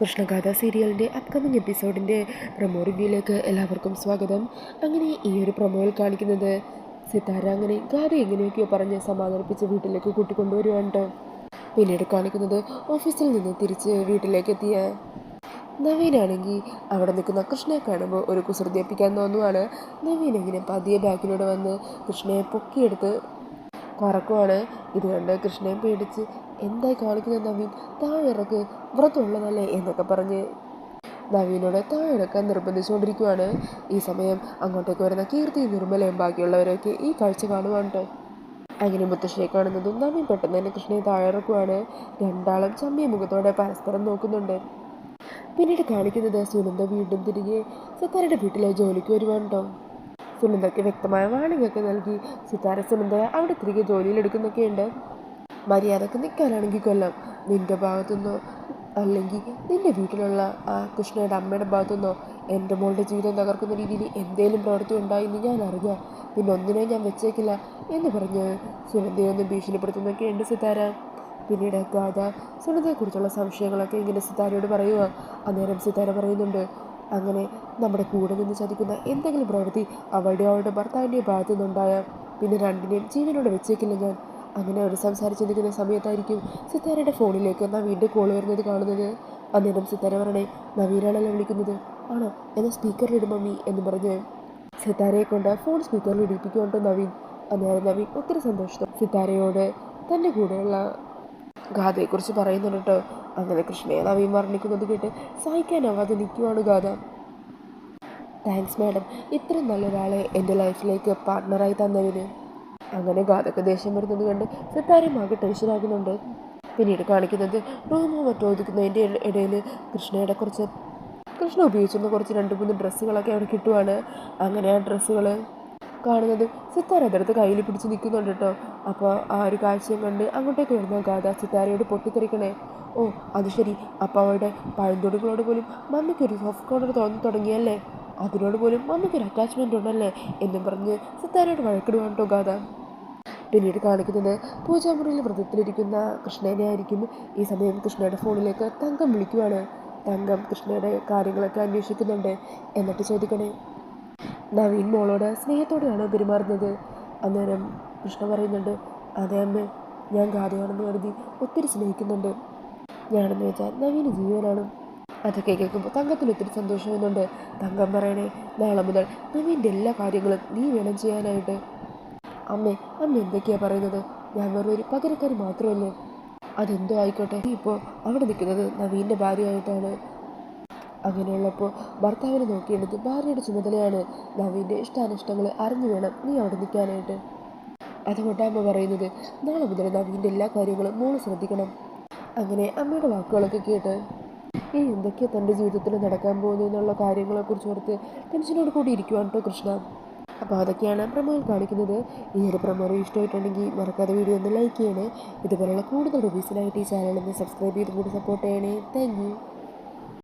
കൃഷ്ണഗാഥ സീരിയലിന്റെ upcoming എപ്പിസോഡിന്റെ promo റിവ്യൂയിലേക്ക് എല്ലാവർക്കും സ്വാഗതം അങ്ങനെ ഈ ഒരു പ്രൊമോയിൽ കാണിക്കുന്നത് സിതാര അങ്ങനെ ഗാഥ എങ്ങനെയൊക്കെയോ പറഞ്ഞ് സമാധാനിപ്പിച്ച് വീട്ടിലേക്ക് കൂട്ടിക്കൊണ്ടുവരുവാണ് ട്ടോ. പിന്നീട് കാണിക്കുന്നത് ഓഫീസിൽ നിന്ന് തിരിച്ച് വീട്ടിലേക്ക് എത്തിയ നവീനാണെങ്കിൽ അവിടെ നിൽക്കുന്ന കൃഷ്ണയെ കാണുമ്പോൾ ഒരു കുസൃതിയപ്പിക്കാൻ തോന്നുവാണ് നവീൻ പതിയെ ബാക്കിലൂടെ വന്ന് കൃഷ്ണയെ പൊക്കിയെടുത്ത് കറക്കുവാണ്. ഇത് കണ്ട് കൃഷ്ണയെ പേടിച്ച് എന്തായി കാണിക്കുന്നത് നവീൻ? താഴെ ഇറക്ക് വ്രതമുള്ളതല്ലേ എന്നൊക്കെ പറഞ്ഞ് നവീനോട് താഴെ ഇറക്കാൻ നിർബന്ധിച്ചുകൊണ്ടിരിക്കുവാണ്. ഈ സമയം അങ്ങോട്ടേക്ക് വരുന്ന കീർത്തി നിർമ്മലയും ബാക്കിയുള്ളവരൊക്കെ ഈ കാഴ്ച കാണുവാണ്. അങ്ങനെ മുത്തശ്ശിയെ കാണുന്നതും നവീൻ പെട്ടെന്ന് തന്നെ കൃഷ്ണയെ താഴെ ഇറക്കുവാണ് രണ്ടാളും ചമ്മിയ മുഖത്തോടെ പരസ്പരം നോക്കുന്നുണ്ട്. പിന്നീട് കാണിക്കുന്നത് സുനന്ദ വീണ്ടും തിരികെ സത്താരയുടെ വീട്ടിലെ ജോലിക്ക് വരുവാണ്ടോ സുനന്ദയ്ക്ക് വ്യക്തമായ വാണിംഗ് ഒക്കെ നൽകി. സിതാര സുനന്ദയെ അവിടെ തിരികെ ജോലിയിലെടുക്കുന്നൊക്കെയുണ്ട് മര്യാദയ്ക്ക് നിൽക്കാനാണെങ്കിൽ കൊല്ലം. നിന്റെ ഭാഗത്തുനിന്നോ? അല്ലെങ്കിൽ നിന്റെ വീട്ടിലുള്ള ആ കൃഷ്ണയുടെ അമ്മയുടെ ഭാഗത്തുനിന്നോ? എന്റെ മോളുടെ ജീവിതം തകർക്കുന്ന രീതിയിൽ എന്തേലും പ്രവൃത്തി ഉണ്ടായിന്ന് ഞാൻ അറിഞ്ഞാൽ പിന്നെ ഒന്നിനെ ഞാൻ വെച്ചേക്കില്ല എന്ന് പറഞ്ഞ് സുനന്ദയെ ഒന്ന് ഭീഷണിപ്പെടുത്തുന്നൊക്കെയുണ്ട് സിതാര. പിന്നീട് ഗാഥ സുനന്ദയെക്കുറിച്ചുള്ള സംശയങ്ങളൊക്കെ ഇങ്ങനെ സിതാരയോട് പറയുക അന്നേരം സിതാര പറയുന്നുണ്ട് അങ്ങനെ നമ്മുടെ കൂടെ നിന്ന് ചതിക്കുന്ന എന്തെങ്കിലും പ്രവൃത്തി അവളുടെ അവളുടെ ഭർത്താവിന്റെ ഭാഗത്തു നിന്നുണ്ടായാൽ പിന്നെ രണ്ടിനെയും ജീവനോടെ വെച്ചേക്കില്ല ഞാൻ. അങ്ങനെ അവർ സംസാരിച്ചിരിക്കുന്ന സമയത്തായിരിക്കും സിത്താരയുടെ ഫോണിലേക്ക് നവീന്റെ കോൾ വരുന്നത് കാണുന്നത്. അന്നേരം സിത്താര പറയണേ നവീനാണല്ലോ വിളിക്കുന്നത്. ആണോ? എന്നാൽ സ്പീക്കറിലിടും മമ്മി എന്ന് പറഞ്ഞ് സിത്താരയെ കൊണ്ട് ഫോൺ സ്പീക്കറിൽ ഇടിപ്പിക്കുകൊണ്ട് നവീൻ. അന്നേരം നവീൻ ഒത്തിരി സന്തോഷം സിത്താരയോട് തന്റെ കൂടെയുള്ള ഗാഥയെക്കുറിച്ച് പറയുന്നുണ്ട് കേട്ടോ. അങ്ങനെ കൃഷ്ണയെ നവീൻ വർണിക്കുന്നത് കേട്ട് സഹിക്കാനാവാതെ നിൽക്കുവാണ് ഗാഥ. താങ്ക്സ് മാഡം ഇത്രയും നല്ലൊരാളെ എന്റെ ലൈഫിലേക്ക് പാർട്ട്ണറായി തന്നതിന്. അങ്ങനെ ഗാഥക്ക് ദേഷ്യം വരുന്നത് കണ്ട് സിത്താരമാകെ ടെൻഷനാകുന്നുണ്ട് പിന്നീട് കാണിക്കുന്നത് റൂമോ മറ്റോ ഒതുക്കുന്നതിന്റെ ഇടയിൽ കൃഷ്ണയുടെ കുറച്ച് കൃഷ്ണ ഉപയോഗിച്ചിരുന്ന കുറച്ച് രണ്ട് മൂന്ന് ഡ്രസ്സുകളൊക്കെ അവിടെ കിട്ടുവാണ്. അങ്ങനെ ആ ഡ്രസ്സുകൾ കാണുന്നത്. സിത്താര അതെടുത്ത് കയ്യിൽ പിടിച്ച് നിൽക്കുന്നുണ്ട് കേട്ടോ അപ്പോൾ ആ ഒരു കാഴ്ചയും കണ്ട് അങ്ങോട്ടേക്ക് വരുന്ന ഗാഥ സിത്താരയോട് പൊട്ടിത്തെറിക്കണേ. ഓ അത് ശരി. അപ്പോൾ അവളുടെ പഴന്തൊടുകളോട് പോലും മമ്മിക്കൊരു സോഫ്റ്റ് കോർണർ തോന്നി തുടങ്ങിയല്ലേ? അതിനോട് പോലും മമ്മിക്കൊരു അറ്റാച്ച്മെന്റ് ഉണ്ടല്ലേ? എന്നും പറഞ്ഞ് സിത്താരയോട് വഴക്കിടുവാണ് കേട്ടോ ഗാഥ. പിന്നീട് കാണിക്കുന്നത് പൂജാമുറിയിൽ വ്രതത്തിലിരിക്കുന്ന കൃഷ്ണനെ ആയിരിക്കും. ഈ സമയം കൃഷ്ണയുടെ ഫോണിലേക്ക് തങ്കം വിളിക്കുവാണ്. തങ്കം കൃഷ്ണയുടെ കാര്യങ്ങളൊക്കെ അന്വേഷിക്കുന്നുണ്ട്. എന്നിട്ട് ചോദിക്കണേ നവീൻ മോളോട് സ്നേഹത്തോടെയാണ് പെരുമാറുന്നത്. അന്നേരം കൃഷ്ണ പറയുന്നുണ്ട് അതെ അമ്മ ഞാൻ കാര്യമാണെന്ന് കരുതി ഒത്തിരി സ്നേഹിക്കുന്നുണ്ട്. ഞാനെന്ന് വെച്ചാൽ നവീൻ ജീവനാണ്. അതൊക്കെ കേൾക്കുമ്പോൾ തങ്കത്തിന് ഒത്തിരി സന്തോഷം വരുന്നുണ്ട്. തങ്കം പറയണേ നാളെ മുതൽ നവീന്റെ എല്ലാ കാര്യങ്ങളും നീ വേണം ചെയ്യാനായിട്ട്. അമ്മേ അമ്മ എന്തൊക്കെയാണ് പറയുന്നത്? ഞാൻ വെറും ഒരു പകരക്കാരി മാത്രമല്ലേ? അതെന്തോ ആയിക്കോട്ടെ നീ ഇപ്പോൾ അവിടെ നിൽക്കുന്നത് നവീന്റെ ഭാര്യയായിട്ടാണ്. അങ്ങനെയുള്ളപ്പോൾ ഭർത്താവിനെ നോക്കിയെടുത്ത് ഭാര്യയുടെ ചുമതലയാണ് നവീന്റെ ഇഷ്ടാനിഷ്ടങ്ങൾ അറിഞ്ഞു വേണം നീ അവിടെ നിൽക്കാനായിട്ട്. അതുകൊണ്ട് അമ്മ പറയുന്നത് നാളെ മുതൽ നവീന്റെ എല്ലാ കാര്യങ്ങളും മോൾ ശ്രദ്ധിക്കണം. അങ്ങനെ അമ്മയുടെ വാക്കുകളൊക്കെ കേട്ട് ഇനി എന്തൊക്കെയാണ് തന്റെ ജീവിതത്തിൽ നടക്കാൻ പോകുന്നത് എന്നുള്ള കാര്യങ്ങളെക്കുറിച്ച് ഓർത്ത് ടെൻഷനോട് കൂടി ഇരിക്കുവാണ് കേട്ടോ കൃഷ്ണ. അപ്പോൾ അതൊക്കെയാണ് പ്രമോയിൽ കാണിക്കുന്നത്. ഈ ഒരു പ്രമോ ഇഷ്ടമായിട്ടുണ്ടെങ്കിൽ മറക്കാതെ വീഡിയോ ഒന്ന് ലൈക്ക് ചെയ്യണേ. ഇതുപോലുള്ള കൂടുതൽ റിവ്യൂസിനായിട്ട് ഈ ചാനൽ ഒന്ന് സബ്സ്ക്രൈബ് ചെയ്ത് കൂടി സപ്പോർട്ട് ചെയ്യണേ. താങ്ക്